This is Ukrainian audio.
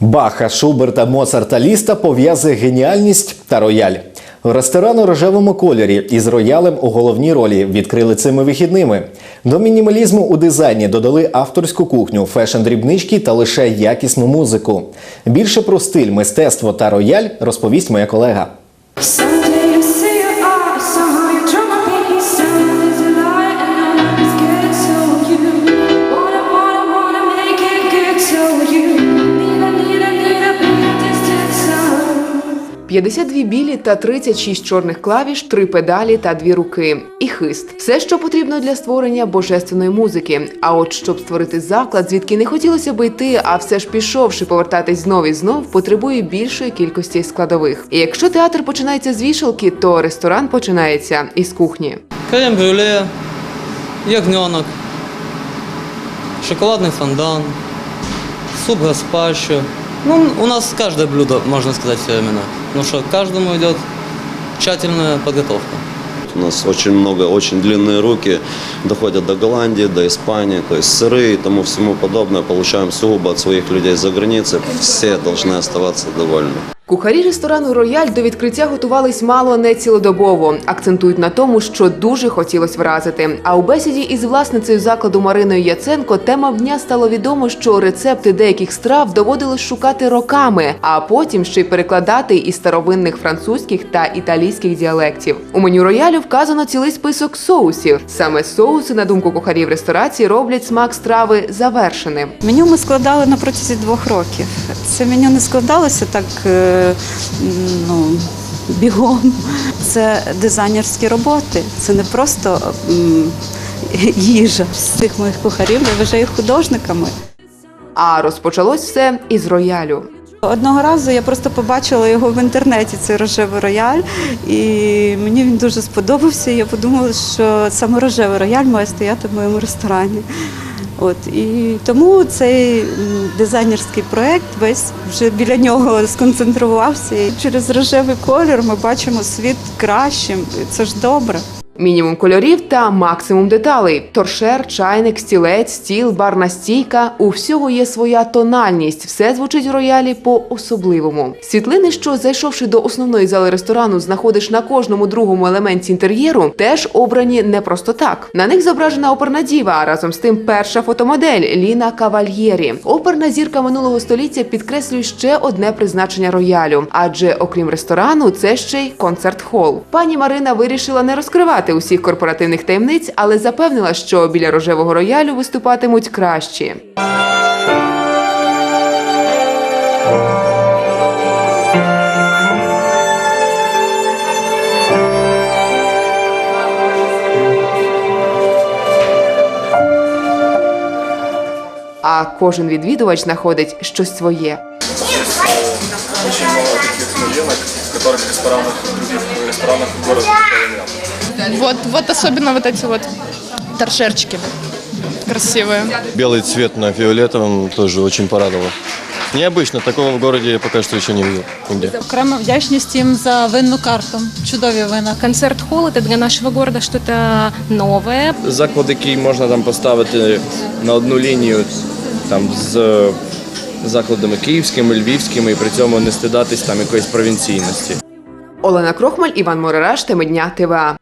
Баха, Шуберта, Моцарта, Ліста пов'язує геніальність та рояль. Ресторан у рожевому кольорі із роялем у головній ролі відкрили цими вихідними. До мінімалізму у дизайні додали авторську кухню, фешн-дрібнички та лише якісну музику. Більше про стиль, мистецтво та рояль розповість моя колега. 52 білі та 36 чорних клавіш, три педалі та дві руки. І хист все, що потрібно для створення божественної музики. А от щоб створити заклад, звідки не хотілося би йти, а все ж пішовши повертатись знов і знов, потребує більшої кількості складових. І якщо театр починається з вішалки, то ресторан починається із кухні. Крем-брюле, ягненок, шоколадный фондан, суп гаспачо. Ну, у нас каждое блюдо, можно сказать, фирменное. Потому что каждому идет тщательная подготовка. У нас очень много, очень длинные руки, доходят до Голландии, до Испании, то есть сыры и тому всему подобное получаем сугубо от своих людей за границей. Все должны оставаться довольны. Кухарі ресторану Рояль до відкриття готувались мало не цілодобово. Акцентують на тому, що дуже хотілось вразити. А у бесіді із власницею закладу Мариною Яценко тема дня стало відомо, що рецепти деяких страв доводилось шукати роками, а потім ще й перекладати із старовинних французьких та італійських діалектів. У меню роялю вказано цілий список соусів. Саме соуси, на думку кухарів ресторації, роблять смак страви завершеним. Меню ми складали на протязі двох років. Це меню не складалося так е, ну, бігом. Це дизайнерські роботи. Це не просто їжа. Всіх моїх кухарів я вважаю їх художниками. А розпочалось все із роялю. Одного разу я просто побачила його в інтернеті, цей рожевий рояль, і мені він дуже сподобався. І я подумала, що саме рожевий рояль має стояти в моєму ресторані. От і тому цей дизайнерський проект весь вже біля нього сконцентрувався. І через рожевий колір ми бачимо світ кращим. Це ж добре. Мінімум кольорів та максимум деталей: торшер, чайник, стілець, стіл, барна стійка. У всього є своя тональність. Все звучить у роялі по-особливому. Світлини, що зайшовши до основної зали ресторану, знаходиш на кожному другому елементі інтер'єру, теж обрані не просто так. На них зображена оперна діва, а разом з тим перша фотомодель Ліна Кавальєрі. Оперна зірка минулого століття підкреслює ще одне призначення роялю, адже окрім ресторану, це ще й концерт-хол. Пані Марина вирішила не розкривати усіх корпоративних таємниць, але запевнила, що біля рожевого роялю виступатимуть кращі. А кожен відвідувач знаходить щось своє. очень много таких новинок, которых в ресторанах, в других ресторанах города нет. Вот, вот особенно вот эти вот торшерчики красивые. Белый цвет на фиолетовом тоже очень порадовал. Необычно, такого в городе я пока что еще не видел нигде. Окрема вдячність їм за винну карту. Чудові вина. Концерт-холл это для нашего города что-то новое. заклад, який можна там поставити на одну лінію там з закладами київськими, львівськими, і при цьому не стидатись там якоїсь провінційності. Олена Крохмаль, Іван Морераш, теми дня ТВА.